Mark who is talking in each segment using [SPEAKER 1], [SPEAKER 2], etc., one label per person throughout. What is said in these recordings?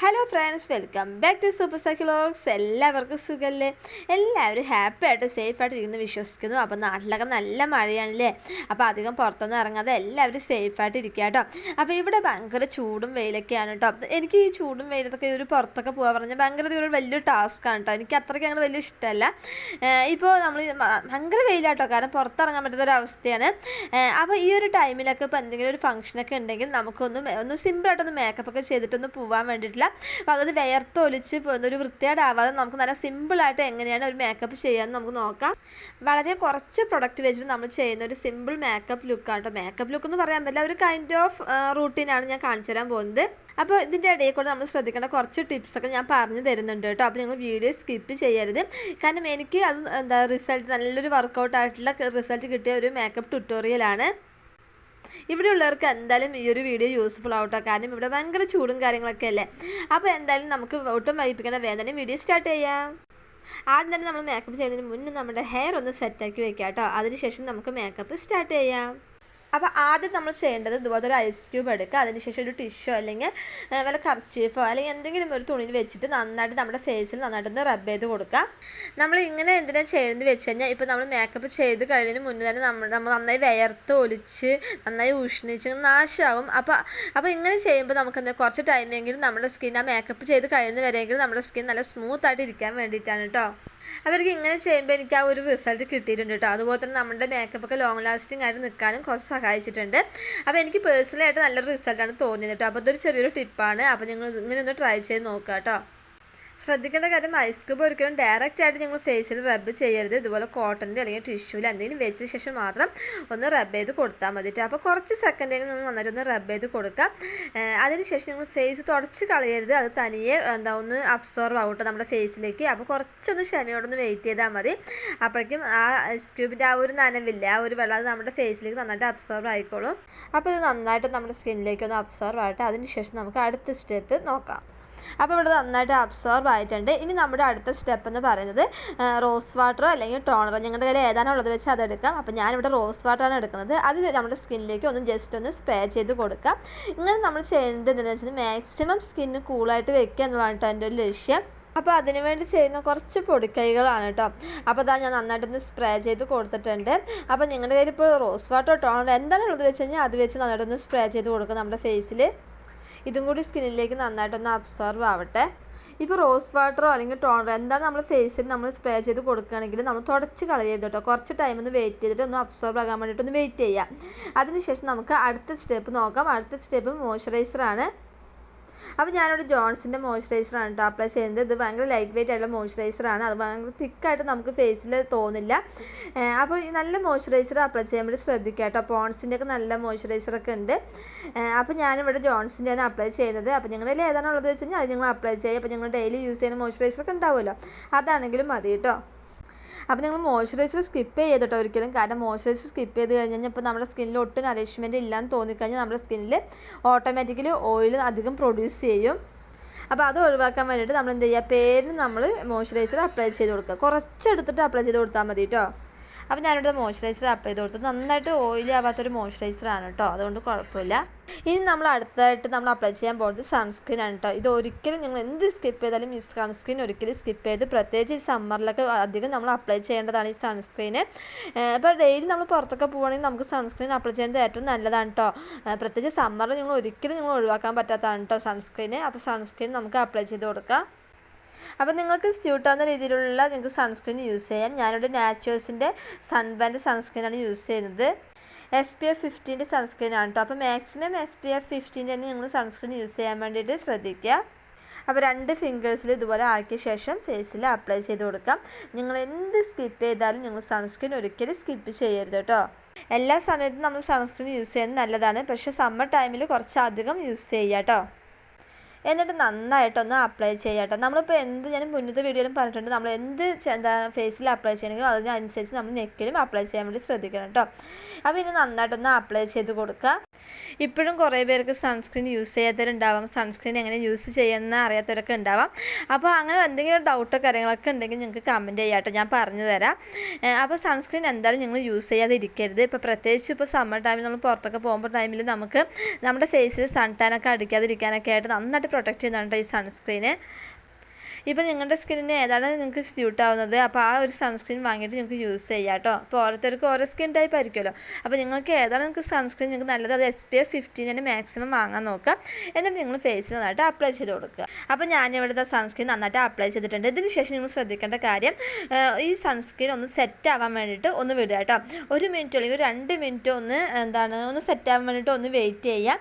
[SPEAKER 1] Hello friends welcome back to super സൈക്കിളോക്സ് എല്ലാവർക്കും സുഖമല്ലേ എല്ലാവരും ഹാപ്പി ആയിട്ട് സേഫ് ആയിട്ട് ഇരിക്കുന്നു വിശ്വസിക്കുന്നു. അപ്പോൾ നാട്ടിലൊക്കെ നല്ല മഴയാണല്ലേ? അപ്പോൾ അധികം പുറത്തൊന്നും ഇറങ്ങാതെ എല്ലാവരും സേഫ് ആയിട്ട് ഇരിക്കുക കേട്ടോ. അപ്പോൾ ഇവിടെ ഭയങ്കര ചൂടും വെയിലൊക്കെയാണ് കേട്ടോ. എനിക്ക് ഈ ചൂടും വെയിലത്തൊക്കെ ഒരു പുറത്തൊക്കെ പോകാൻ പറഞ്ഞാൽ ഭയങ്കര ഒരു വലിയൊരു ടാസ്ക്കാണ് കേട്ടോ. എനിക്ക് അത്രയ്ക്ക് അങ്ങനെ വലിയ ഇഷ്ടമല്ല. ഇപ്പോൾ നമ്മൾ ഭയങ്കര വെയിലാട്ടോ. കാരണം പുറത്തിറങ്ങാൻ പറ്റാത്ത ഒരു അവസ്ഥയാണ് അപ്പോൾ ഈ ഒരു ടൈമിലൊക്കെ ഇപ്പോൾ എന്തെങ്കിലും ഒരു ഫംഗ്ഷനൊക്കെ ഉണ്ടെങ്കിൽ നമുക്കൊന്ന് ഒന്ന് സിമ്പിളായിട്ടൊന്ന് മേക്കപ്പ് ഒക്കെ ചെയ്തിട്ടൊന്ന് പോകാൻ വേണ്ടിയിട്ടുള്ള അപ്പോൾ അത് വിയർത്തൊലിച്ച് ഒരു വൃത്തികേടാവാതെ നമുക്ക് നല്ല സിമ്പിളായിട്ട് എങ്ങനെയാണ് ഒരു മേക്കപ്പ് ചെയ്യാമെന്ന് നമുക്ക് നോക്കാം. വളരെ കുറച്ച് പ്രൊഡക്റ്റ് വെച്ചിട്ട് നമ്മൾ ചെയ്യുന്ന ഒരു സിമ്പിൾ മേക്കപ്പ് ലുക്കാണ് മേക്കപ്പ് ലുക്ക് എന്ന് പറയാൻ പറ്റില്ല ഒരു കൈൻഡ് ഓഫ് റൂട്ടീനാണ് ഞാൻ കാണിച്ചു തരാൻ പോകുന്നത്. അപ്പോൾ ഇതിന്റെ ഇടയിൽ കൂടെ നമ്മൾ ശ്രദ്ധിക്കേണ്ട കുറച്ച് ടിപ്സ് ഒക്കെ ഞാൻ പറഞ്ഞു തരുന്നുണ്ട് കേട്ടോ. അപ്പോൾ നിങ്ങൾ വീഡിയോ സ്കിപ്പ് ചെയ്യരുത്. കാരണം എനിക്ക് അത് എന്താ റിസൾട്ട് നല്ലൊരു വർക്കൗട്ട് ആയിട്ടുള്ള റിസൾട്ട് കിട്ടിയ ഒരു മേക്കപ്പ് ട്യൂട്ടോറിയലാണ് ഇവിടെ ഉള്ളവർക്ക് എന്തായാലും ഈ ഒരു വീഡിയോ യൂസ്ഫുൾ ആവട്ടോ. കാരണം ഇവിടെ ഭയങ്കര ചൂടും കാര്യങ്ങളൊക്കെ അല്ലേ? അപ്പോൾ എന്തായാലും നമുക്ക് ഒട്ടും വൈകിപ്പിക്കേണ്ട വേദന വീഡിയോ സ്റ്റാർട്ട് ചെയ്യാം. ആദ്യം തന്നെ നമ്മൾ മേക്കപ്പ് ചെയ്യുന്നതിന് മുന്നേ നമ്മുടെ ഹെയർ ഒന്ന് സെറ്റാക്കി വെക്കാം കേട്ടോ അതിനുശേഷം നമുക്ക് മേക്കപ്പ് സ്റ്റാർട്ട് ചെയ്യാം. അപ്പോൾ ആദ്യം നമ്മൾ ചെയ്യേണ്ടത് ഇതുപോലെ ഒരു ഐസ് ക്യൂബ് എടുക്കുക. അതിനുശേഷം ഒരു ടിഷ്യൂ അല്ലെങ്കിൽ വല്ല കർച്ചീഫോ അല്ലെങ്കിൽ എന്തെങ്കിലും ഒരു തുണിയിൽ വെച്ചിട്ട് നന്നായിട്ട് നമ്മുടെ ഫേസിൽ നന്നായിട്ടൊന്ന് റബ്ബ് ചെയ്ത് കൊടുക്കുക. നമ്മൾ ഇങ്ങനെ എന്തിനാ ചെയ്യുന്നത് വെച്ച് കഴിഞ്ഞാൽ ഇപ്പോൾ നമ്മൾ മേക്കപ്പ് ചെയ്ത് കഴിയുന്നതിന് മുന്നേ തന്നെ നമ്മൾ നമ്മൾ നന്നായി വിയർത്ത് ഒലിച്ച് നന്നായി ഉഷ്ണിച്ച് നാശമാകും. അപ്പോൾ അപ്പോൾ ഇങ്ങനെ ചെയ്യുമ്പോൾ നമുക്ക് എന്താ കുറച്ച് ടൈമെങ്കിലും നമ്മുടെ സ്കിൻ ആ മേക്കപ്പ് ചെയ്ത് കഴിയുന്ന വരെയെങ്കിലും നമ്മുടെ സ്കിൻ നല്ല സ്മൂത്ത് ആയിട്ട് ഇരിക്കാൻ വേണ്ടിയിട്ടാണ് കേട്ടോ അവർക്ക് ഇങ്ങനെ ചെയ്യുമ്പോൾ എനിക്ക് ആ ഒരു റിസൾട്ട് കിട്ടിയിട്ടുണ്ട് കേട്ടോ അതുപോലെ തന്നെ നമ്മുടെ മേക്കപ്പ് ഒക്കെ ലോങ് ലാസ്റ്റിംഗ് ആയിട്ട് നിൽക്കാനും കുറച്ച് സഹായിച്ചിട്ടുണ്ട്. അപ്പോൾ എനിക്ക് പേഴ്സണലായിട്ട് നല്ലൊരു റിസൾട്ടാണ് തോന്നിയത് കേട്ടോ അപ്പോൾ ഇതൊരു ചെറിയൊരു ടിപ്പാണ് അപ്പോൾ നിങ്ങൾ ഇങ്ങനെ ഒന്ന് ട്രൈ ചെയ്ത് നോക്കുക കേട്ടോ ശ്രദ്ധിക്കേണ്ട കാര്യം ഐസ് ക്യൂബ് ഒരിക്കലും ഡയറക്റ്റ് ആയിട്ട് നിങ്ങൾ ഫേസിൽ റബ്ബ് ചെയ്യരുത്. ഇതുപോലെ കോട്ടന്റെ അല്ലെങ്കിൽ ടിഷ്യൂവിൽ എന്തെങ്കിലും വെച്ച ശേഷം മാത്രം ഒന്ന് റബ്ബ് ചെയ്ത് കൊടുത്താൽ മതി കേട്ടോ അപ്പോൾ കുറച്ച് സെക്കൻഡെങ്കിലും നിങ്ങൾ നന്നായിട്ട് ഒന്ന് റബ്ബ് ചെയ്ത് കൊടുക്കാം. അതിനുശേഷം നിങ്ങൾ ഫേസ് തുടച്ച് കളയരുത്. അത് തനിയെ എന്താ ഒന്ന് അബ്സോർവ് ആവട്ടെ നമ്മുടെ ഫേസിലേക്ക് അപ്പോൾ കുറച്ചൊന്ന് ക്ഷമയോടൊന്ന് വെയിറ്റ് ചെയ്താൽ മതി. അപ്പോഴേക്കും ആ ഐസ് ക്യൂബിന്റെ ആ ഒരു നനവില്ല ആ ഒരു വെള്ളം അത് നമ്മുടെ ഫേസിലേക്ക് നന്നായിട്ട് അബ്സോർവ് ആയിക്കോളും. അപ്പോൾ ഇത് നന്നായിട്ട് നമ്മുടെ സ്കിന്നിലേക്ക് ഒന്ന് അബ്സോർവ് ആവട്ടെ. അതിനുശേഷം നമുക്ക് അടുത്ത സ്റ്റെപ്പ് നോക്കാം. അപ്പോൾ ഇവിടെ നന്നായിട്ട് അബ്സോർബ് ആയിട്ടുണ്ട്. ഇനി നമ്മുടെ അടുത്ത സ്റ്റെപ്പ് എന്ന് പറയുന്നത് റോസ് വാട്ടറോ അല്ലെങ്കിൽ ടോണറോ ഞങ്ങളുടെ കയ്യിൽ ഏതാണോ ഉള്ളത് വെച്ച് അതെടുക്കാം അപ്പോൾ ഞാനിവിടെ റോസ് വാട്ടറാണ് എടുക്കുന്നത്. അത് നമ്മുടെ സ്കിന്നിലേക്ക് ഒന്ന് ജസ്റ്റ് ഒന്ന് സ്പ്രേ ചെയ്ത് കൊടുക്കാം. ഇങ്ങനെ നമ്മൾ ചെയ്യേണ്ടത് എന്താണെന്ന് വെച്ചാൽ മാക്സിമം സ്കിന്ന് കൂളായിട്ട് വെക്കുക എന്നുള്ളതാണ് എന്റെ ഒരു ലക്ഷ്യം. അപ്പോൾ അതിനുവേണ്ടി ചെയ്യുന്ന കുറച്ച് പൊടിക്കൈകളാണ് കേട്ടോ അപ്പോൾ അതാ ഞാൻ നന്നായിട്ടൊന്ന് സ്പ്രേ ചെയ്ത് കൊടുത്തിട്ടുണ്ട്. അപ്പോൾ നിങ്ങളുടെ കയ്യിൽ ഇപ്പോൾ റോസ് വാട്ടോ ടോണർ എന്താണ് ഉള്ളത് വെച്ച് കഴിഞ്ഞാൽ അത് വെച്ച് നന്നായിട്ടൊന്ന് സ്പ്രേ ചെയ്ത് കൊടുക്കുക നമ്മുടെ ഫേസിൽ ഇതും കൂടി സ്കിന്നിലേക്ക് നന്നായിട്ടൊന്ന് അബ്സോർവ് ആവട്ടെ. ഇപ്പോൾ റോസ് വാട്ടറോ അല്ലെങ്കിൽ ടോണറോ എന്താണ് നമ്മൾ ഫേസിൽ നമ്മൾ സ്പ്രേ ചെയ്ത് കൊടുക്കുകയാണെങ്കിൽ നമ്മൾ തുടച്ച് കളയരുത് കേട്ടോ കുറച്ച് ടൈം ഒന്ന് വെയിറ്റ് ചെയ്തിട്ട് ഒന്ന് അബ്സോർബ് ആകാൻ വേണ്ടിയിട്ട് ഒന്ന് വെയിറ്റ് ചെയ്യാം അതിനുശേഷം നമുക്ക് അടുത്ത സ്റ്റെപ്പ് നോക്കാം. അടുത്ത സ്റ്റെപ്പ് മോയ്സ്ചറൈസർ ആണ്. അപ്പോൾ ഞാനിവിടെ ജോൺസിന്റെ മോയ്സ്ചറൈസറാണ് കേട്ടോ അപ്ലൈ ചെയ്യുന്നത്. ഇത് ഭയങ്കര ലൈറ്റ് വെയിറ്റ് ആയിട്ടുള്ള മോയ്സ്ചറൈസറാണ് അത് ഭയങ്കര തിക്കായിട്ട് നമുക്ക് ഫേസിൽ തോന്നില്ല. അപ്പോൾ നല്ല മോയ്സ്ചറൈസർ അപ്ലൈ ചെയ്യാൻ വേണ്ടി ശ്രദ്ധിക്കുക കേട്ടോ പോൺസിന്റെ ഒക്കെ നല്ല മോയ്സ്ചറൈസറൊക്കെ ഉണ്ട്. അപ്പോൾ ഞാനിവിടെ ജോൺസിന്റെയാണ് അപ്ലൈ ചെയ്യുന്നത്. അപ്പോൾ നിങ്ങളുടെ ഏതാണോ ഉള്ളത് വെച്ച് കഴിഞ്ഞാൽ അത് നിങ്ങൾ അപ്ലൈ ചെയ്യുക. അപ്പോൾ നിങ്ങൾ ഡെയിലി യൂസ് ചെയ്യുന്ന മോയ്സ്ചറൈസറൊക്കെ ഉണ്ടാവുമല്ലോ. അതാണെങ്കിലും മതി കേട്ടോ അപ്പോൾ നിങ്ങൾ മോയ്സ്ചറൈസർ സ്കിപ്പ് ചെയ്തിട്ടോ ഒരിക്കലും. കാരണം മോയ്സ്ചറൈസർ സ്കിപ്പ് ചെയ്ത് കഴിഞ്ഞാൽ ഇപ്പോൾ നമ്മുടെ സ്കിന്നിൽ ഒട്ടും നറിഷ്മെന്റ് ഇല്ലാന്ന് തോന്നിക്കഴിഞ്ഞാൽ നമ്മുടെ സ്കിന്നിൽ ഓട്ടോമാറ്റിക്കലി ഓയിൽ അധികം പ്രൊഡ്യൂസ് ചെയ്യും. അപ്പോൾ അത് ഒഴിവാക്കാൻ വേണ്ടിയിട്ട് നമ്മൾ എന്ത് ചെയ്യുക പേരിന് നമ്മൾ മോയ്സ്ചറൈസർ അപ്ലൈ ചെയ്ത് കൊടുക്കുക. കുറച്ചെടുത്തിട്ട് അപ്ലൈ ചെയ്ത് കൊടുത്താൽ മതി കേട്ടോ അപ്പോൾ ഞാനിവിടെ മോയ്സ്ചറൈസർ അപ്ലൈ ചെയ്ത് കൊടുത്തു നന്നായിട്ട് ഓയിലി ആവാത്തൊരു മോയ്സ്ചറൈസർ ആണ് കേട്ടോ അതുകൊണ്ട് കുഴപ്പമില്ല. ഇനി നമ്മൾ അടുത്തതായിട്ട് നമ്മൾ അപ്ലൈ ചെയ്യാൻ പോകുന്നത് സൺസ്ക്രീൻ ആണ് കേട്ടോ ഇത് ഒരിക്കലും നിങ്ങൾ എന്ത് സ്കിപ്പ് ചെയ്താലും ഈ സൺസ്ക്രീൻ ഒരിക്കലും സ്കിപ്പ് ചെയ്ത് പ്രത്യേകിച്ച് ഈ സമ്മറിലൊക്കെ അധികം നമ്മൾ അപ്ലൈ ചെയ്യേണ്ടതാണ് ഈ സൺസ്ക്രീന് ഇപ്പോൾ ഡെയിലി നമ്മൾ പുറത്തൊക്കെ പോവുകയാണെങ്കിൽ നമുക്ക് സൺസ്ക്രീൻ അപ്ലൈ ചെയ്യുന്നത് ഏറ്റവും നല്ലതാണ് കേട്ടോ പ്രത്യേകിച്ച് സമ്മറിൽ നിങ്ങൾ ഒരിക്കലും നിങ്ങൾ ഒഴിവാക്കാൻ പറ്റാത്തതാണ് കേട്ടോ സൺസ്ക്രീന് അപ്പോൾ സൺസ്ക്രീൻ നമുക്ക് അപ്ലൈ ചെയ്ത് കൊടുക്കാം. അപ്പോൾ നിങ്ങൾക്ക് സ്യൂട്ടാവുന്ന രീതിയിലുള്ള നിങ്ങൾക്ക് സൺസ്ക്രീൻ യൂസ് ചെയ്യാം. ഞാനിവിടെ നാച്ചുറൽസിന്റെ സൺബാൻഡ് സൺസ്ക്രീനാണ് യൂസ് ചെയ്യുന്നത്. എസ് പി എഫ് ഫിഫ്റ്റീന്റെ സൺസ്ക്രീൻ ആണ് കേട്ടോ അപ്പോൾ maximum S P F fifteen തന്നെ നിങ്ങൾ സൺസ്ക്രീൻ യൂസ് ചെയ്യാൻ വേണ്ടിയിട്ട് ശ്രദ്ധിക്കുക അപ്പോൾ രണ്ട് ഫിംഗേഴ്സിൽ ഇതുപോലെ ആക്കിയ ശേഷം ഫേസിൽ അപ്ലൈ ചെയ്ത് കൊടുക്കാം. നിങ്ങൾ എന്ത് സ്കിപ്പ് ചെയ്താലും നിങ്ങൾ സൺസ്ക്രീൻ ഒരിക്കലും സ്കിപ്പ് ചെയ്യരുത് കേട്ടോ എല്ലാ സമയത്തും നമ്മൾ സൺസ്ക്രീൻ യൂസ് ചെയ്യുന്നത് നല്ലതാണ്. പക്ഷേ സമ്മർ ടൈമിൽ കുറച്ച് അധികം യൂസ് ചെയ്യുക കേട്ടോ എന്നിട്ട് നന്നായിട്ടൊന്ന് അപ്ലൈ ചെയ്യുക കേട്ടോ നമ്മളിപ്പോൾ എന്ത് ഞാൻ മുന്നത്തെ വീഡിയോയിലും പറഞ്ഞിട്ടുണ്ട്. നമ്മൾ എന്ത് എന്താ ഫേസിൽ അപ്ലൈ ചെയ്യണമെങ്കിലും അതിനനുസരിച്ച് നമ്മൾ നെക്കിലും അപ്ലൈ ചെയ്യാൻ വേണ്ടി ശ്രദ്ധിക്കണം കേട്ടോ. അപ്പോൾ ഇനി നന്നായിട്ടൊന്ന് അപ്ലൈ ചെയ്ത് കൊടുക്കുക. ഇപ്പോഴും കുറേ പേർക്ക് സൺസ്ക്രീൻ യൂസ് ചെയ്യാത്തവരുണ്ടാവാം. സൺസ്ക്രീൻ എങ്ങനെ യൂസ് ചെയ്യുന്ന അറിയാത്തവരൊക്കെ ഉണ്ടാവാം. അപ്പോൾ അങ്ങനെ എന്തെങ്കിലും ഡൗട്ടോ കാര്യങ്ങളൊക്കെ ഉണ്ടെങ്കിൽ നിങ്ങൾക്ക് കമന്റ് ചെയ്യാട്ടോ ഞാൻ പറഞ്ഞു തരാം. അപ്പോൾ സൺസ്ക്രീൻ എന്തായാലും നിങ്ങൾ യൂസ് ചെയ്യാതെ ഇരിക്കരുത് ഇപ്പോൾ പ്രത്യേകിച്ച് ഇപ്പോൾ സമ്മർ ടൈമിൽ നമ്മൾ പുറത്തൊക്കെ പോകുമ്പോൾ ടൈമിൽ നമുക്ക് നമ്മുടെ ഫേസിൽ സൺ ടാനൊക്കെ അടിക്കാതിരിക്കാനൊക്കെ ആയിട്ട് നന്നായിട്ട് പ്രൊട്ടക്റ്റ് ചെയ്യുന്നുണ്ട് ഈ സൺസ്ക്രീന് ഇപ്പം നിങ്ങളുടെ സ്കിന്നിന് ഏതാണ് നിങ്ങൾക്ക് സ്യൂട്ട് ആവുന്നത് അപ്പോൾ ആ ഒരു സൺസ്ക്രീൻ വാങ്ങിയിട്ട് നിങ്ങൾക്ക് യൂസ് ചെയ്യാം കേട്ടോ. അപ്പോൾ ഓരോരുത്തർക്ക് ഓരോ സ്കിൻ ടൈപ്പ് ആയിരിക്കുമല്ലോ. അപ്പോൾ നിങ്ങൾക്ക് ഏതാണ് നിങ്ങൾക്ക് സൺസ്ക്രീൻ നിങ്ങൾക്ക് നല്ലത്? അത് എസ് പി എഫ് ഫിഫ്റ്റീൻ തന്നെ മാക്സിമം വാങ്ങാൻ നോക്കുക. എന്നിട്ട് നിങ്ങൾ ഫേസിൽ നന്നായിട്ട് അപ്ലൈ ചെയ്ത് കൊടുക്കുക. അപ്പോൾ ഞാനിവിടുത്തെ സൺസ്ക്രീൻ നന്നായിട്ട് അപ്ലൈ ചെയ്തിട്ടുണ്ട്. ഇതിന് ശേഷം നിങ്ങൾ ശ്രദ്ധിക്കേണ്ട കാര്യം ഈ സൺസ്ക്രീൻ ഒന്ന് സെറ്റ് ആവാൻ വേണ്ടിയിട്ട് ഒന്ന് വിടുക കേട്ടോ. ഒരു മിനിറ്റ് അല്ലെങ്കിൽ രണ്ട് മിനിറ്റ് ഒന്ന് എന്താണ് ഒന്ന് സെറ്റ് ആവാൻ വേണ്ടിയിട്ട് ഒന്ന് വെയിറ്റ് ചെയ്യുക.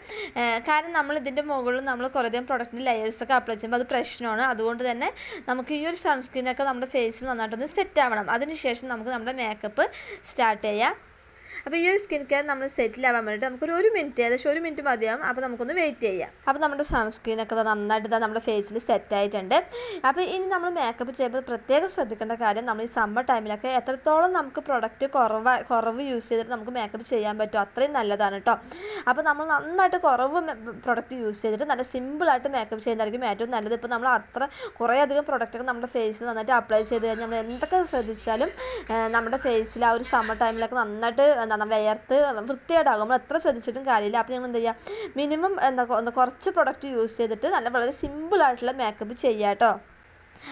[SPEAKER 1] കാരണം നമ്മൾ ഇതിന്റെ മുകളിൽ നമ്മൾ കുറേ അധികം പ്രൊഡക്റ്റിന്റെ ലെയേഴ്സ് ഒക്കെ അപ്ലൈ ചെയ്യുമ്പോൾ അത് പ്രശ്നമാണ്. അതുകൊണ്ട് തന്നെ നമുക്ക് ഈ ഒരു സൺസ്ക്രീൻ ഒക്കെ നമ്മുടെ ഫേസിൽ നന്നായിട്ടൊന്ന് സെറ്റ് ആവണം. അതിനുശേഷം നമുക്ക് നമ്മുടെ മേക്കപ്പ് സ്റ്റാർട്ട് ചെയ്യാം. അപ്പോൾ ഈ ഒരു സ്കിൻ കെയർ നമ്മൾ സെറ്റിൽ ആവാൻ വേണ്ടിയിട്ട് നമുക്കൊരു ഒരു മിനിറ്റ് ഏകദേശം ഒരു മിനിറ്റ് മതിയാവും. അപ്പോൾ നമുക്കൊന്ന് വെയിറ്റ് ചെയ്യാം. അപ്പോൾ നമ്മുടെ സൺസ്ക്രീൻ ഒക്കെ നന്നായിട്ട് ദാ നമ്മുടെ ഫേസിൽ സെറ്റ് ആയിട്ടുണ്ട്. അപ്പോൾ ഇനി നമ്മൾ മേക്കപ്പ് ചെയ്യുമ്പോൾ പ്രത്യേകം ശ്രദ്ധിക്കേണ്ട കാര്യം നമ്മൾ ഈ സമ്മർ ടൈമിലൊക്കെ എത്രത്തോളം നമുക്ക് പ്രൊഡക്റ്റ് കുറവ് കുറവ് യൂസ് ചെയ്തിട്ട് നമുക്ക് മേക്കപ്പ് ചെയ്യാൻ പറ്റും അത്രയും നല്ലതാണ് കേട്ടോ അപ്പോൾ നമ്മൾ നന്നായിട്ട് കുറവ് പ്രൊഡക്റ്റ് യൂസ് ചെയ്തിട്ട് നല്ല സിമ്പിൾ ആയിട്ട് മേക്കപ്പ് ചെയ്യുന്നതായിരിക്കും ഏറ്റവും നല്ലത്. ഇപ്പോൾ നമ്മൾ അത്ര കുറേ അധികം പ്രൊഡക്റ്റ് ഒക്കെ നമ്മുടെ ഫേസിൽ നന്നായിട്ട് അപ്ലൈ ചെയ്ത് കഴിഞ്ഞാൽ നമ്മൾ എന്തൊക്കെ ശ്രദ്ധിച്ചാലും നമ്മുടെ ഫേസിൽ ആ ഒരു സമ്മർ ടൈമിലൊക്കെ നന്നായിട്ട് എന്താണ് വിയർത്ത് വൃത്തികേടാകും. നമ്മൾ എത്ര ശ്രദ്ധിച്ചിട്ടും കാര്യമില്ല. അപ്പോൾ ഞങ്ങൾ എന്ത് ചെയ്യുക മിനിമം എന്താ കുറച്ച് പ്രൊഡക്റ്റ് യൂസ് ചെയ്തിട്ട് നല്ല വളരെ സിമ്പിൾ ആയിട്ടുള്ള മേക്കപ്പ് ചെയ്യുക കേട്ടോ.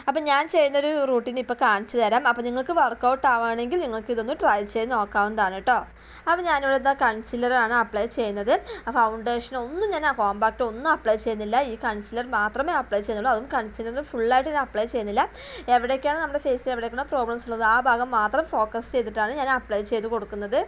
[SPEAKER 1] അപ്പം ഞാൻ ചെയ്യുന്ന ഒരു റൂട്ടീൻ ഇപ്പോൾ കാണിച്ചു തരാം. അപ്പോൾ നിങ്ങൾക്ക് വർക്കൗട്ട് ആവുകയാണെങ്കിൽ നിങ്ങൾക്ക് ഇതൊന്ന് ട്രൈ ചെയ്ത് നോക്കാവുന്നതാണ് കേട്ടോ അപ്പോൾ ഞാനിവിടെ ഇതാ കൺസീലറാണ് അപ്ലൈ ചെയ്യുന്നത്. ഫൗണ്ടേഷൻ ഒന്നും ഞാൻ കോമ്പാക്റ്റ് ഒന്നും അപ്ലൈ ചെയ്യുന്നില്ല. ഈ കൺസീലർ മാത്രമേ അപ്ലൈ ചെയ്യുന്നുള്ളൂ. അതും കൺസീലർ ഫുള്ളായിട്ട് ഞാൻ അപ്ലൈ ചെയ്യുന്നില്ല. എവിടേക്കാണ് നമ്മുടെ ഫേസിൽ എവിടേക്കാണ് പ്രോബ്ലംസ് ഉള്ളത് ആ ഭാഗം മാത്രം ഫോക്കസ് ചെയ്തിട്ടാണ് ഞാൻ അപ്ലൈ ചെയ്ത് കൊടുക്കുന്നത്.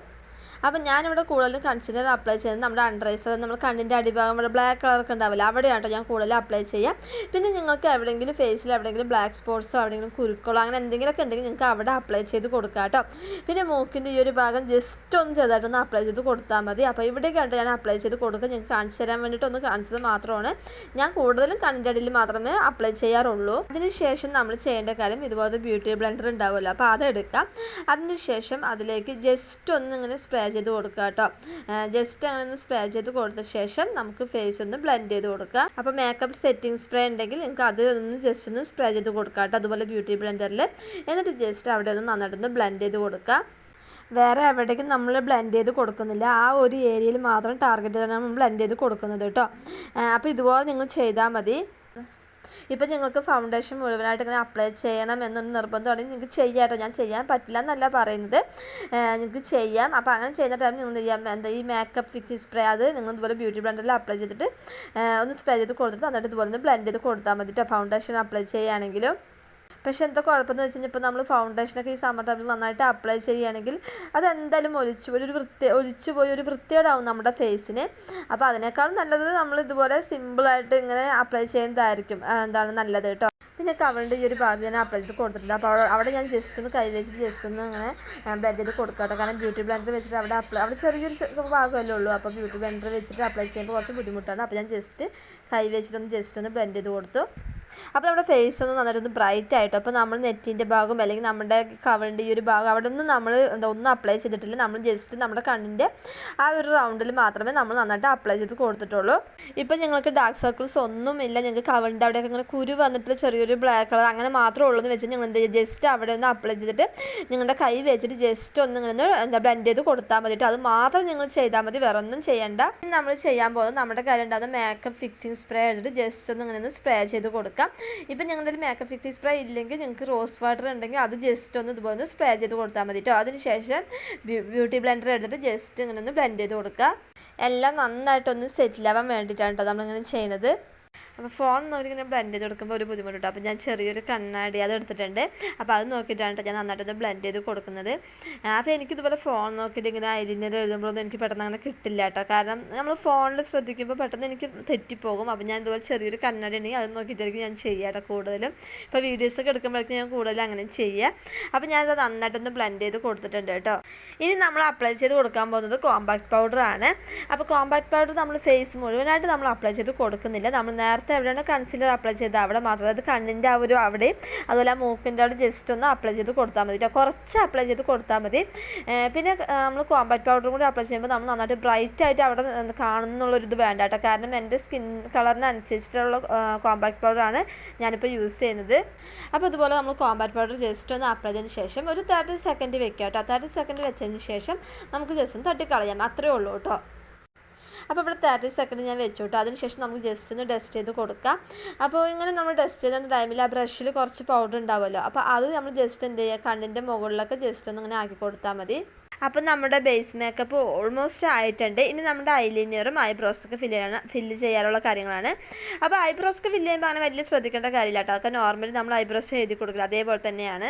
[SPEAKER 1] അപ്പം ഞാനിവിടെ കൂടുതലും കൺസീലർ അപ്ലൈ ചെയ്യുന്നത് നമ്മുടെ അണ്ടർ ഐസ് അതായത് നമ്മുടെ കണ്ണിന്റെ അടിഭാഗം ഇവിടെ ബ്ലാക്ക് കളറൊക്കെ ഉണ്ടാവില്ല? അവിടെയാണ് ഞാൻ കൂടുതൽ അപ്ലൈ ചെയ്യുക പിന്നെ നിങ്ങൾക്ക് എവിടെയെങ്കിലും ഫേസിൽ എവിടെയെങ്കിലും ബ്ലാക്ക് സ്പോട്ട്സോ എവിടെയെങ്കിലും കുരുക്കളോ അങ്ങനെ എന്തെങ്കിലുമൊക്കെ ഉണ്ടെങ്കിൽ നിങ്ങൾക്ക് അവിടെ അപ്ലൈ ചെയ്ത് കൊടുക്കാം കേട്ടോ പിന്നെ മൂക്കിന്റെ ഈ ഒരു ഭാഗം ജസ്റ്റ് ഒന്ന് ചെറുതായിട്ടൊന്ന് അപ്ലൈ ചെയ്ത് കൊടുത്താൽ മതി. അപ്പോൾ ഇവിടേക്കായിട്ട് ഞാൻ അപ്ലൈ ചെയ്ത് കൊടുക്കുക. നിങ്ങൾക്ക് കാണിച്ചു തരാൻ വേണ്ടിയിട്ട് ഒന്ന് കാണിച്ചത് മാത്രമാണ്. ഞാൻ കൂടുതലും കണ്ണിന്റെ അടിയിൽ മാത്രമേ അപ്ലൈ ചെയ്യാറുള്ളൂ. അതിനുശേഷം നമ്മൾ ചെയ്യേണ്ട കാര്യം ഇതുപോലത്തെ ബ്യൂട്ടി ബ്ലെൻഡർ ഉണ്ടാവുമല്ലോ. അപ്പോൾ അതെടുക്കാം അതിനുശേഷം അതിലേക്ക് ജസ്റ്റ് ഒന്ന് ഇങ്ങനെ സ്പ്രേ ചെയ്ത് കൊടുക്കുക കേട്ടോ. ജസ്റ്റ് അങ്ങനെ ഒന്ന് സ്പ്രേ ചെയ്ത് കൊടുത്ത ശേഷം നമുക്ക് ഫേസ് ഒന്ന് ബ്ലെൻഡ് ചെയ്ത് കൊടുക്കുക. അപ്പോൾ മേക്കപ്പ് സെറ്റിംഗ് സ്പ്രേ ഉണ്ടെങ്കിൽ നിങ്ങൾക്ക് അത് ഒന്ന് ജസ്റ്റ് ഒന്ന് സ്പ്രേ ചെയ്ത് കൊടുക്കുക കേട്ടോ. അതുപോലെ ബ്യൂട്ടി ബ്ലെൻഡറിൽ എന്നിട്ട് ജസ്റ്റ് അവിടെ ഒന്ന് നന്നായിട്ടൊന്ന് ബ്ലെൻഡ് ചെയ്ത് കൊടുക്കുക. വേറെ എവിടേക്കും നമ്മൾ ബ്ലെൻഡ് ചെയ്ത് കൊടുക്കുന്നില്ല. ആ ഒരു ഏരിയയിൽ മാത്രം ടാർഗറ്റ് ചെയ്താണ് നമ്മൾ ബ്ലെൻഡ് ചെയ്ത് കൊടുക്കുന്നത് കേട്ടോ. അപ്പോൾ ഇതുപോലെ നിങ്ങൾ ചെയ്താൽ മതി. ഇപ്പം നിങ്ങൾക്ക് ഫൗണ്ടേഷൻ മുഴുവനായിട്ട് ഇങ്ങനെ അപ്ലൈ ചെയ്യണം എന്നൊന്നും നിർബന്ധമാണെങ്കിൽ നിങ്ങൾക്ക് ചെയ്യാം കേട്ടോ. ഞാൻ ചെയ്യാൻ പറ്റില്ല എന്നല്ല പറയുന്നത് നിങ്ങൾക്ക് ചെയ്യാം. അപ്പോൾ അങ്ങനെ ചെയ്യുന്ന ടൈം നിങ്ങൾ ചെയ്യാം? എന്താ ഈ മേക്കപ്പ് ഫിക്സ് സ്പ്രേ അത് നിങ്ങൾ ഇതുപോലെ ബ്യൂട്ടി ബ്ലെൻഡറിൽ അപ്ലൈ ചെയ്തിട്ട് ഒന്ന് സ്പ്രേ ചെയ്ത് കൊടുത്തിട്ട് എന്നിട്ട് ഇതുപോലെ ഒന്ന് ബ്ലെൻഡ് ചെയ്ത് കൊടുത്താൽ മതി ഫൗണ്ടേഷൻ അപ്ലൈ ചെയ്യുകയാണെങ്കിലും. പക്ഷെ എന്താ കുഴപ്പമെന്ന് വെച്ച് കഴിഞ്ഞാൽ ഇപ്പോൾ നമ്മൾ ഫൗണ്ടേഷനൊക്കെ ഈ സമ്മർ ടൈമിൽ നന്നായിട്ട് അപ്ലൈ ചെയ്യുകയാണെങ്കിൽ അത് എന്തായാലും ഒലിച്ചു പോയി ഒരു വൃത്തി ഒലിച്ചു പോയി ഒരു വൃത്തികേടാവും നമ്മുടെ ഫേസിന് അപ്പോൾ അതിനേക്കാൾ നല്ലത് നമ്മൾ ഇതുപോലെ സിമ്പിളായിട്ട് ഇങ്ങനെ അപ്ലൈ ചെയ്യുന്നതായിരിക്കും എന്താണ് നല്ലത് കേട്ടോ. പിന്നെ കവളിന്റെ ഈ ഒരു ഭാഗത്ത് ഞാൻ അപ്ലൈ ചെയ്ത് കൊടുത്തിട്ടുണ്ട്. അപ്പോൾ അവിടെ ഞാൻ ജസ്റ്റ് ഒന്ന് കൈ വെച്ചിട്ട് ജസ്റ്റ് ഒന്ന് ഇങ്ങനെ ബ്ലെൻഡ് ചെയ്ത് കൊടുക്കാട്ടോ കാരണം ബ്യൂട്ടി ബ്ലെൻഡർ വെച്ചിട്ട് അവിടെ അപ്ലൈ അവിടെ ചെറിയൊരു ഭാഗമല്ലേ ഉള്ളൂ. അപ്പോൾ ബ്യൂട്ടി ബ്ലെൻഡർ വെച്ചിട്ട് അപ്ലൈ ചെയ്യുമ്പോൾ കുറച്ച് ബുദ്ധിമുട്ടാണ്. അപ്പോൾ ഞാൻ ജസ്റ്റ് കൈ വെച്ചിട്ടൊന്ന് ജസ്റ്റ് ഒന്ന് ബ്ലെൻഡ് ചെയ്ത് കൊടുത്തു. അപ്പോൾ നമ്മുടെ ഫേസ് ഒന്ന് നന്നായിട്ടൊന്ന് ബ്രൈറ്റ് ആയിട്ടോ. അപ്പോൾ നമ്മൾ നെറ്റിന്റെ ഭാഗം അല്ലെങ്കിൽ നമ്മുടെ കവളിന്റെ ഈ ഒരു ഭാഗം അവിടെ ഒന്നും നമ്മൾ എന്താ ഒന്നും അപ്ലൈ ചെയ്തിട്ടില്ല. നമ്മൾ ജസ്റ്റ് നമ്മുടെ കണ്ണിന്റെ ആ ഒരു റൗണ്ടിൽ മാത്രമേ നമ്മൾ നന്നായിട്ട് അപ്ലൈ ചെയ്ത് കൊടുത്തിട്ടുള്ളൂ. ഇപ്പം ഞങ്ങൾക്ക് ഡാർക്ക് സർക്കിൾസ് ഒന്നും ഇല്ല. നിങ്ങൾക്ക് കവളിന്റെ അവിടെയൊക്കെ ഇങ്ങനെ കുരു വന്നിട്ട് ചെറിയൊരു ബ്ലാക്ക് കളർ അങ്ങനെ മാത്രമേ ഉള്ളൂ എന്ന് വെച്ചാൽ ഞങ്ങൾ എന്ത് ജസ്റ്റ് അവിടെ ഒന്ന് അപ്ലൈ ചെയ്തിട്ട് നിങ്ങളുടെ കൈ വെച്ചിട്ട് ജസ്റ്റ് ഒന്ന് ഇങ്ങനെ ഒന്ന് എന്താ ബ്ലെൻഡ് ചെയ്ത് കൊടുത്താൽ മതി അത് മാത്രം നിങ്ങൾ ചെയ്താൽ മതി. വേറെ ഒന്നും ചെയ്യണ്ട. നമ്മൾ ചെയ്യാൻ പോകുന്നത് നമ്മുടെ കയ്യിലുണ്ടാകുന്ന മേക്കപ്പ് ഫിക്സിങ് സ്പ്രേ എടുത്തിട്ട് ജസ്റ്റ് ഒന്ന് ഇങ്ങനെ ഒന്ന് സ്പ്രേ ചെയ്ത് കൊടുക്കാം. ഇപ്പം ഞങ്ങളുടെ കയ്യിൽ മേക്കപ്പ് ഫിക്സിങ് സ്പ്രേ ഇല്ലെങ്കിൽ നിങ്ങൾക്ക് റോസ് വാട്ടർ ഉണ്ടെങ്കിൽ അത് ജസ്റ്റ് ഒന്ന് ഇതുപോലെ ഒന്ന് സ്പ്രേ ചെയ്ത് കൊടുത്താൽ മതി കേട്ടോ അതിനുശേഷം ബ്യൂട്ടി ബ്ലെൻഡർ എടുത്തിട്ട് ജസ്റ്റ് ഇങ്ങനെ ഒന്ന് ബ്ലെൻഡ് ചെയ്ത് കൊടുക്കുക. എല്ലാം നന്നായിട്ടൊന്ന് സെറ്റിലാവാൻ വേണ്ടിയിട്ടാണ് കേട്ടോ നമ്മളിങ്ങനെ ചെയ്യുന്നത്. അപ്പോൾ ഫോൺ നോക്കിങ്ങനെ ബ്ലെൻഡ് ചെയ്ത് കൊടുക്കുമ്പോൾ ഒരു ബുദ്ധിമുട്ടുണ്ട്. അപ്പോൾ ഞാൻ ചെറിയൊരു കണ്ണാടി അത് എടുത്തിട്ടുണ്ട്. അപ്പോൾ അത് നോക്കിയിട്ടാണ് ട്ടോ ഞാൻ നന്നായിട്ടൊന്ന് ബ്ലെൻഡ് ചെയ്ത് കൊടുക്കുന്നത്. അപ്പോൾ എനിക്ക് ഇതുപോലെ ഫോൺ നോക്കിയിട്ട് ഇങ്ങനെ ഐലിനർ എഴുതുമ്പോഴൊന്നും എനിക്ക് പെട്ടെന്ന് അങ്ങനെ കിട്ടില്ല കേട്ടോ കാരണം നമ്മൾ ഫോണിൽ ശ്രദ്ധിക്കുമ്പോൾ പെട്ടെന്ന് എനിക്ക് തെറ്റിപ്പോകും. അപ്പോൾ ഞാൻ ഇതുപോലെ ചെറിയൊരു കണ്ണാടി ഉണ്ടെങ്കിൽ അത് നോക്കിയിട്ടായിരിക്കും ഞാൻ ചെയ്യുക കേട്ടോ കൂടുതലും. ഇപ്പോൾ വീഡിയോസൊക്കെ എടുക്കുമ്പോഴേക്കും ഞാൻ കൂടുതലും അങ്ങനെ ചെയ്യുക അപ്പോൾ ഞാനത് നന്നായിട്ടൊന്ന് ബ്ലെൻഡ് ചെയ്ത് കൊടുത്തിട്ടുണ്ട് കേട്ടോ ഇനി നമ്മൾ അപ്ലൈ ചെയ്ത് കൊടുക്കാൻ പോകുന്നത് കോമ്പാക്ട് പൗഡറാണ് അപ്പോൾ കോമ്പാക്ട് പൗഡർ നമ്മൾ ഫേസ് മുഴുവനായിട്ട് നമ്മൾ അപ്ലൈ ചെയ്ത് കൊടുക്കുന്നില്ല. നമ്മൾ നേരത്തെ എവിടെയാണ് കൺസീലർ അപ്ലൈ ചെയ്തത്? അവിടെ മാത്രം. അതായത് കണ്ണിന്റെ ആ ഒരു അവിടെ അതുപോലെ ആ മൂക്കിന്റെ അവിടെ ജസ്റ്റ് ഒന്ന് അപ്ലൈ ചെയ്ത് കൊടുത്താൽ മതി. കുറച്ച് അപ്ലൈ ചെയ്ത് കൊടുത്താൽ മതി. പിന്നെ നമ്മൾ കോമ്പാക്ട് പൗഡറും കൂടി അപ്ലൈ ചെയ്യുമ്പോൾ നമ്മൾ നന്നായിട്ട് ബ്രൈറ്റ് ആയിട്ട് അവിടെ കാണുന്നുള്ളൊരിത് വേണ്ട കേട്ടോ കാരണം എന്റെ സ്കിൻ കളറിനനുസരിച്ചിട്ടുള്ള കോമ്പാക്ട് പൗഡറാണ് ഞാനിപ്പോൾ യൂസ് ചെയ്യുന്നത്. അപ്പോൾ ഇതുപോലെ നമ്മൾ കോമ്പാക്ട് പൗഡർ ജസ്റ്റ് ഒന്ന് അപ്ലൈ ചെയ്തതിന് ശേഷം ഒരു തേർട്ടി സെക്കൻഡ് വെക്കുക കേട്ടോ തേർട്ടി സെക്കൻഡ് വെച്ചതിന് ശേഷം നമുക്ക് ജസ്റ്റ് ഒന്ന് തട്ടിക്കളയാം. അത്രേ ഉള്ളൂ കേട്ടോ അപ്പോൾ ഇവിടെ തേർട്ടി സെക്കൻഡ് ഞാൻ വെച്ചു അതിനുശേഷം നമുക്ക് ജസ്റ്റ് ഒന്ന് ഡസ്റ്റ് ചെയ്ത് കൊടുക്കാം. അപ്പോൾ ഇങ്ങനെ നമ്മൾ ഡസ്റ്റ് ചെയ്യുന്ന ടൈമിൽ ആ ബ്രഷിൽ കുറച്ച് പൗഡർ ഉണ്ടാവുമല്ലോ. അപ്പോൾ അത് നമ്മൾ ജസ്റ്റ് എന്ത് ചെയ്യുക? കണ്ണിന്റെ മുകളിലൊക്കെ ജസ്റ്റ് ഒന്ന് ഇങ്ങനെ ആക്കി കൊടുത്താൽ മതി. അപ്പം നമ്മുടെ ബേസ് മേക്കപ്പ് ഓൾമോസ്റ്റ് ആയിട്ടുണ്ട്. ഇനി നമ്മുടെ ഐലൈനറും ഐബ്രോസൊക്കെ ഫില്ല് ചെയ്യണം ഫില്ല് ചെയ്യാനുള്ള കാര്യങ്ങളാണ്. അപ്പോൾ ഐബ്രോസൊക്കെ ഫില്ല് ചെയ്യുമ്പോൾ അങ്ങനെ വലിയ ശ്രദ്ധിക്കേണ്ട കാര്യമില്ല കേട്ടോ. അതൊക്കെ നോർമലി നമ്മൾ ഐബ്രോസ് എഴുതി കൊടുക്കില്ല അതേപോലെ തന്നെയാണ്.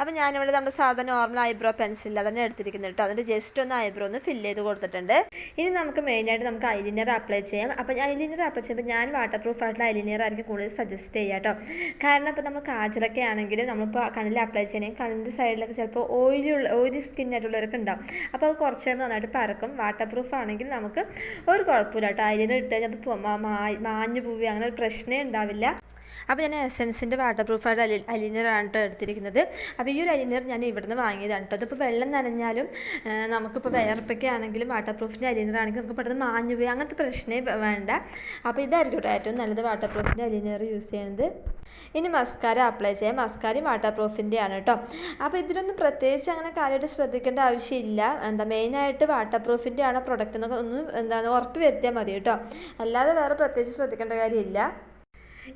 [SPEAKER 1] അപ്പോൾ ഞാനിവിടെ നമ്മുടെ സാധാരണ നോർമൽ ഐബ്രോ പെൻസിൽ തന്നെ എടുത്തിരിക്കുന്നത് കേട്ടോ. അതിന്റെ ജസ്റ്റ് ഒന്ന് ഐബ്രോ ഒന്ന് ഫില്ല് ചെയ്ത് കൊടുത്തിട്ടുണ്ട്. ഇനി നമുക്ക് മെയിനായിട്ട് നമുക്ക് ഐലിനർ അപ്ലൈ ചെയ്യാം. അപ്പോൾ ഐലിനർ അപ്ലൈ ചെയ്യുമ്പോൾ ഞാൻ വാട്ടർ പ്രൂഫ് ആയിട്ടുള്ള ഐലിനർ ആയിരിക്കും കൂടുതൽ സജസ്റ്റ് ചെയ്യുക കേട്ടോ. കാരണം ഇപ്പോൾ നമ്മൾ കാജലൊക്കെ ആണെങ്കിലും നമ്മളിപ്പോൾ കണ്ണിൽ അപ്ലൈ ചെയ്യണമെങ്കിൽ കണ്ണിന്റെ സൈഡിലൊക്കെ ചിലപ്പോൾ ഓയിലുള്ള ഓയിലി സ്കിൻ ആയിട്ടുള്ളവരൊക്കെ ഉണ്ടാവും. അപ്പോൾ അത് കുറച്ച് നന്നായിട്ട് പരക്കും. വാട്ടർ പ്രൂഫ് ആണെങ്കിൽ നമുക്ക് ഒരു കുഴപ്പമില്ല കേട്ടോ. ഐലിനർ ഇട്ട് കഴിഞ്ഞാൽ അത് മാഞ്ഞു പോവുക അങ്ങനെ ഒരു പ്രശ്നമേ ഉണ്ടാവില്ല. അപ്പോൾ ഞാൻ എസെൻസിന്റെ വാട്ടർ പ്രൂഫായിട്ട് അലി അലിനറാണ് കേട്ടോ എടുത്തിരിക്കുന്നത്. അപ്പോൾ ഈ ഒരു അലിനർ ഞാൻ ഇവിടുന്ന് വാങ്ങിയതാണ് കേട്ടോ അതിപ്പോൾ വെള്ളം നനഞ്ഞാലും നമുക്കിപ്പോൾ വിയർപ്പൊക്കെ ആണെങ്കിലും വാട്ടർ പ്രൂഫിന്റെ അലിനർ ആണെങ്കിൽ നമുക്ക് പെട്ടെന്ന് മാഞ്ഞു പോയി. അങ്ങനത്തെ പ്രശ്നമേ വേണ്ട. അപ്പോൾ ഇതായിരിക്കും കേട്ടോ ഏറ്റവും നല്ലത് വാട്ടർ പ്രൂഫിന്റെ അലിനർ യൂസ് ചെയ്യുന്നത്. ഇനി മസ്കാര അപ്ലൈ ചെയ്യാം. മസ്കാരയും വാട്ടർ പ്രൂഫിന്റെ ആണ് കേട്ടോ അപ്പോൾ ഇതിനൊന്നും പ്രത്യേകിച്ച് അങ്ങനെ കാര്യമായിട്ട് ശ്രദ്ധിക്കേണ്ട ആവശ്യമില്ല. എന്താ മെയിനായിട്ട് വാട്ടർ പ്രൂഫിന്റെ ആണ് പ്രൊഡക്റ്റ് എന്നൊക്കെ ഒന്ന് എന്താണ് ഉറപ്പ് വരുത്തിയാൽ മതി കേട്ടോ അല്ലാതെ വേറെ പ്രത്യേകിച്ച് ശ്രദ്ധിക്കേണ്ട കാര്യമില്ല.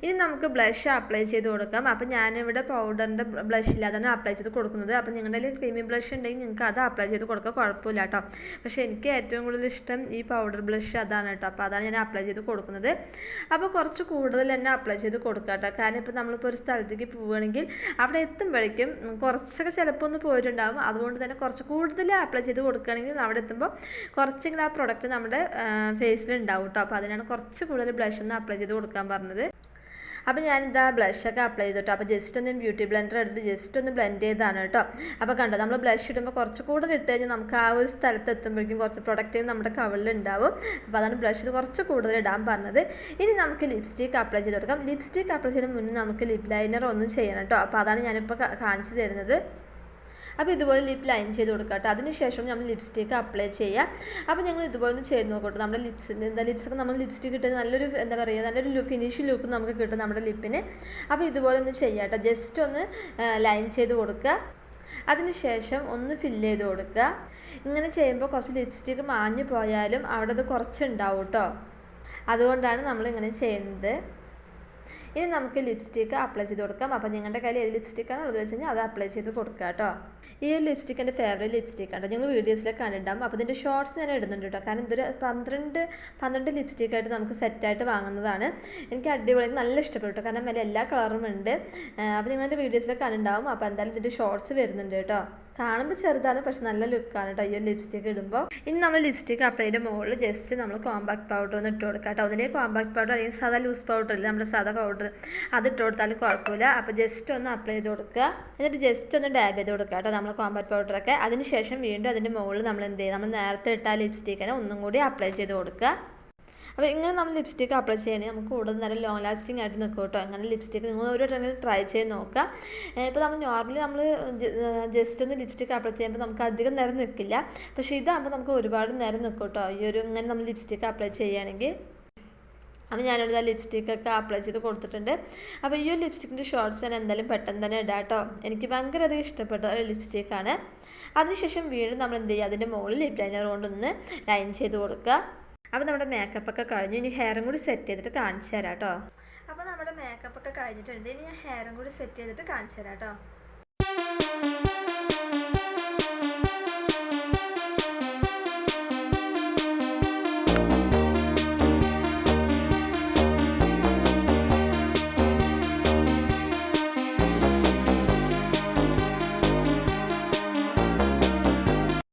[SPEAKER 1] ഇനി നമുക്ക് ബ്ലഷ് അപ്ലൈ ചെയ്ത് കൊടുക്കാം. അപ്പം ഞാനിവിടെ പൗഡറിന്റെ ബ്ലഷ് ഇല്ലാതാണ് അപ്ലൈ ചെയ്ത് കൊടുക്കുന്നത്. അപ്പം നിങ്ങളുടെ കയ്യിൽ ക്രീമി ബ്ലഷ് ഉണ്ടെങ്കിൽ നിങ്ങൾക്ക് അത് അപ്ലൈ ചെയ്ത് കൊടുക്കാം കുഴപ്പമില്ല കേട്ടോ. പക്ഷേ എനിക്ക് ഏറ്റവും കൂടുതൽ ഇഷ്ടം ഈ പൗഡർ ബ്ലഷ് അതാണ് കേട്ടോ. അപ്പോൾ അതാണ് ഞാൻ അപ്ലൈ ചെയ്ത് കൊടുക്കുന്നത്. അപ്പോൾ കുറച്ച് കൂടുതൽ തന്നെ അപ്ലൈ ചെയ്ത് കൊടുക്കുക കേട്ടോ. കാരണം ഇപ്പോൾ നമ്മളിപ്പോൾ ഒരു സ്ഥലത്തേക്ക് പോവുകയാണെങ്കിൽ അവിടെ എത്തുമ്പോഴേക്കും കുറച്ചൊക്കെ ചിലപ്പോൾ ഒന്ന് പോയിട്ടുണ്ടാവും. അതുകൊണ്ട് തന്നെ കുറച്ച് കൂടുതൽ അപ്ലൈ ചെയ്ത് കൊടുക്കുകയാണെങ്കിൽ അവിടെ എത്തുമ്പോൾ കുറച്ചെങ്കിലും ആ പ്രൊഡക്റ്റ് നമ്മുടെ ഫേസിൽ ഉണ്ടാവും കേട്ടോ. അപ്പോൾ അതിനാണ് കുറച്ച് കൂടുതൽ ബ്ലഷ് ഒന്ന് അപ്ലൈ ചെയ്ത് കൊടുക്കാൻ പറഞ്ഞത്. അപ്പോൾ ഞാനിതാ ബ്ലഷൊക്കെ അപ്ലൈ ചെയ്തുട്ടോ. അപ്പോൾ ജസ്റ്റ് ഒന്ന് ബ്യൂട്ടി ബ്ലെൻഡർ എടുത്ത് ജസ്റ്റ് ഒന്ന് ബ്ലെൻഡ് ചെയ്താണ് കേട്ടോ. അപ്പോൾ കണ്ടോ നമ്മൾ ബ്ലഷ് ഇടുമ്പോൾ കുറച്ച് കൂടുതൽ ഇട്ട് കഴിഞ്ഞാൽ നമുക്ക് ആ ഒരു സ്ഥലത്ത് എത്തുമ്പോഴേക്കും കുറച്ച് പ്രൊഡക്റ്റ് നമ്മുടെ കവളിൽ ഉണ്ടാവും. അപ്പോൾ അതാണ് ബ്ലഷ് കുറച്ച് കൂടുതൽ ഇടാൻ പറഞ്ഞത്. ഇനി നമുക്ക് ലിപ്സ്റ്റിക്ക് അപ്ലൈ ചെയ്ത് കൊടുക്കാം. ലിപ്സ്റ്റിക്ക് അപ്ലൈ ചെയ്യുന്ന മുന്നേ നമുക്ക് ലിപ് ലൈനർ ഒന്നും ചെയ്യണം കേട്ടോ. അപ്പോൾ അതാണ് ഞാനിപ്പോൾ കാണിച്ചു തരുന്നത്. അപ്പോൾ ഇതുപോലെ ലിപ് ലൈൻ ചെയ്ത് കൊടുക്കുക കേട്ടോ. അതിനുശേഷം നമ്മൾ ലിപ്സ്റ്റിക്ക് അപ്ലൈ ചെയ്യുക അപ്പോൾ ഞങ്ങൾ ഇതുപോലെ ഒന്ന് ചെയ്ത് നോക്കട്ടെ. നമ്മുടെ ലിപ്സിന്റെ എന്താ ലിപ്സൊക്കെ നമ്മൾ ലിപ്സ്റ്റിക്ക് ഇട്ട് നല്ലൊരു എന്താ പറയുക നല്ലൊരു ഫിനിഷ് ലുക്ക് നമുക്ക് കിട്ടും നമ്മുടെ ലിപ്പിന് അപ്പോൾ ഇതുപോലെ ഒന്ന് ചെയ്യാം കേട്ടോ. ജസ്റ്റ് ഒന്ന് ലൈൻ ചെയ്ത് കൊടുക്കുക. അതിനുശേഷം ഒന്ന് ഫില്ല് ചെയ്ത് കൊടുക്കുക. ഇങ്ങനെ ചെയ്യുമ്പോൾ കുറച്ച് ലിപ്സ്റ്റിക്ക് മാഞ്ഞു പോയാലും അവിടെ അത് കുറച്ചുണ്ടാവും കേട്ടോ. അതുകൊണ്ടാണ് നമ്മൾ ഇങ്ങനെ ചെയ്യുന്നത്. ഇനി നമുക്ക് ലിപ്സ്റ്റിക്ക് അപ്ലൈ ചെയ്ത് കൊടുക്കാം. അപ്പോൾ നിങ്ങളുടെ കയ്യിൽ ഏത് ലിപ്സ്റ്റിക്കാണ് ഉള്ളത് വെച്ച് കഴിഞ്ഞാൽ അത് അപ്ലൈ ചെയ്ത് കൊടുക്കുക കേട്ടോ. ഈ ഒരു ലിപ്സ്റ്റിക്ക് എന്റെ ഫേവറേറ്റ് ലിപ്സ്റ്റിക് ആണ് നിങ്ങൾ വീഡിയോസിലൊക്കെ കണ്ടിട്ടുണ്ടാകും അപ്പോൾ ഇതിന്റെ ഷോർട്സ് ഞാൻ ഇടുന്നുണ്ട് കേട്ടോ. കാരണം ഇതൊരു പന്ത്രണ്ട് പന്ത്രണ്ട് ലിപ്സ്റ്റിക് ആയിട്ട് നമുക്ക് സെറ്റായിട്ട് വാങ്ങുന്നതാണ്. എനിക്ക് അടിപൊളി നല്ല ഇഷ്ടപ്പെട്ടു കാരണം അതിൽ എല്ലാ കളറും ഉണ്ട്. അപ്പോൾ എന്റെ വീഡിയോസിലൊക്കെ കണ്ടിട്ടുണ്ടാകും അപ്പോൾ എന്തായാലും ഇതിന്റെ ഷോർട്സ് വരുന്നുണ്ട് കേട്ടോ. കാണുമ്പോൾ ചെറുതാണ് പക്ഷെ നല്ല ലുക്കാണ് കേട്ടോ ഈ ലിപ്സ്റ്റിക് ഇടുമ്പോൾ ഇനി നമ്മൾ ലിപ്സ്റ്റിക് അപ്ലൈ ചെയ്ത മുകളിൽ ജസ്റ്റ് നമ്മൾ കോമ്പാക്ട് പൗഡർ ഒന്ന് ഇട്ട് കൊടുക്കാം കേട്ടോ അതിലേക്ക് കോമ്പാക്ട് പൗഡർ അല്ലെങ്കിൽ സാധാ ലൂസ് പൗഡർ ഇല്ലേ? നമ്മുടെ സാധാ പൗഡർ അത് ഇട്ട് കൊടുത്താലും കുഴപ്പമില്ല. അപ്പോൾ ജസ്റ്റ് ഒന്ന് അപ്ലൈ ചെയ്ത് കൊടുക്കുക എന്നിട്ട് ജസ്റ്റ് ഒന്ന് ഡാബ് ചെയ്ത് കൊടുക്കുക കേട്ടോ നമ്മൾ കോമ്പാക്ട് പൗഡറൊക്കെ അതിനുശേഷം വീണ്ടും അതിന്റെ മുകളിൽ നമ്മൾ എന്ത് ചെയ്യുക നമ്മൾ നേരത്തെ ഇട്ട ആ ലിപ്സ്റ്റിക്കിനെ ഒന്നും കൂടി അപ്ലൈ ചെയ്ത് കൊടുക്കുക അപ്പോൾ ഇങ്ങനെ നമ്മൾ ലിപ്സ്റ്റിക് അപ്ലൈ ചെയ്യണമെങ്കിൽ നമുക്ക് കൂടുതൽ നേരം ലോങ് ലാസ്റ്റിംഗ് ആയിട്ട് നിൽക്കും കേട്ടോ. അങ്ങനെ ലിപ്സ്റ്റിക് നിങ്ങൾ ഓരോ ടൈമിൽ ട്രൈ ചെയ്ത് നോക്കുക. ഇപ്പോൾ നമ്മൾ നോർമലി നമ്മൾ ജസ്റ്റ് ഒന്ന് ലിപ്സ്റ്റിക് അപ്ലൈ ചെയ്യുമ്പോൾ നമുക്ക് അധികം നേരം നിൽക്കില്ല. പക്ഷേ ഇതാകുമ്പോൾ നമുക്ക് ഒരുപാട് നേരം നിൽക്കും കേട്ടോ. ഈ ഒരു ഇങ്ങനെ നമ്മൾ ലിപ്സ്റ്റിക് അപ്ലൈ ചെയ്യുകയാണെങ്കിൽ. അപ്പോൾ ഞാനിവിടെ ലിപ്സ്റ്റിക് ഒക്കെ അപ്ലൈ ചെയ്ത് കൊടുത്തിട്ടുണ്ട്. അപ്പോൾ ഈ ഒരു ലിപ്സ്റ്റിക്കിന്റെ ഷോർട്സ് ഞാൻ എന്തായാലും പെട്ടെന്ന് തന്നെ ഇടാം കേട്ടോ. എനിക്ക് ഭയങ്കര അധികം ഇഷ്ടപ്പെട്ട ഒരു ലിപ്സ്റ്റിക്കാണ് അതിനുശേഷം വീണ്ടും നമ്മൾ എന്ത് ചെയ്യുക? അതിന്റെ മുകളിൽ ലിപ് ലൈനർ കൊണ്ടൊന്ന് ലൈൻ ചെയ്ത് കൊടുക്കുക. അപ്പോൾ നമ്മുടെ മേക്കപ്പ് ഒക്കെ കഴിഞ്ഞു ഇനി ഹെയറും കൂടി സെറ്റ് ചെയ്തിട്ട് കാണിച്ചു തരാം കേട്ടോ അപ്പോൾ നമ്മുടെ മേക്കപ്പ് ഒക്കെ കഴിഞ്ഞിട്ടുണ്ട്. ഇനി ഞാൻ ഹെയറും കൂടി സെറ്റ് ചെയ്തിട്ട് കാണിച്ചു തരാം കേട്ടോ